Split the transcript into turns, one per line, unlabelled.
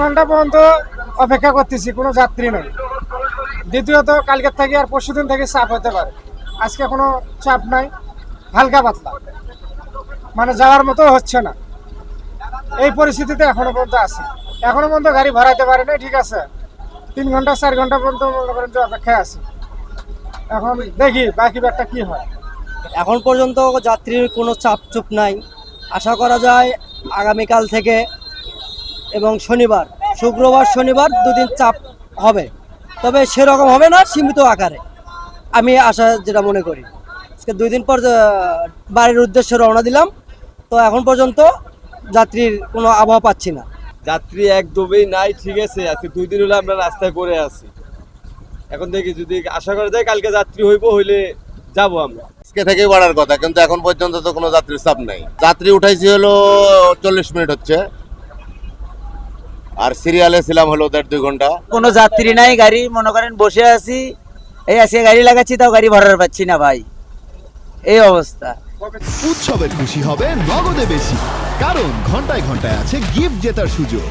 ঘণ্টা পর্যন্ত অপেক্ষা করতেছি কোনো যাত্রী নেই। দ্বিতীয়ত কালকের থেকে আর পরশু দিন থেকে চাপ হতে পারে। আজকে কোনো চাপ নাই হালকা পাতলা। মানে যাওয়ার মতো হচ্ছে না। এই পরিস্থিতিতে এখনও পর্যন্ত আছে। এখনও পর্যন্ত গাড়ি ভরাইতে পারে না ঠিক আছে। তিন ঘণ্টা চার ঘণ্টা পর্যন্ত মনে করেন যে অপেক্ষায় আছে। এখন দেখি বাকি ব্যাগটা কি হয়।
এখন পর্যন্ত যাত্রীর কোনো চাপ চুপ নাই। আশা করা যায় আগামীকাল থেকে এবং শনিবার, শুক্রবার, শনিবার দুদিন চাপ হবে। তবে সেরকম হবে না সীমিত আকারে। আমি আশা যেটা মনে করি। আজকে দুই দিন পর বাড়ির উদ্দেশ্যে রওনা দিলাম, তো এখন পর্যন্ত যাত্রীর কোনো আবহাওয়া পাচ্ছি না।
যাত্রী একদমই নাই, ঠিক আছে। আজকে দুই দিন হলে আমরা রাস্তায় পড়ে আছি। এখন দেখি যদি আশা করা যায় কালকে যাত্রী হইব, হইলে যাব আমরা।
আজকে থেকেই বাড়ার কথা কিন্তু এখন পর্যন্ত তো কোনো যাত্রীর চাপ নাই। যাত্রী উঠাইছি হলো চল্লিশ মিনিট হচ্ছে। আর সিরিয়ালে ছিলাম হলো দেড় দুই ঘণ্টা।
কোনো যাত্রী নাই গাড়ি মনে করেন বসে আছি। এই আজকে গাড়ি লাগাচ্ছি তাও গাড়ি ভরার পাচ্ছি না ভাই। এই অবস্থা।
উৎসবের খুশি হবে নগদে বেশি কারণ ঘন্টায় ঘন্টায় আছে গিফট জেতার সুযোগ।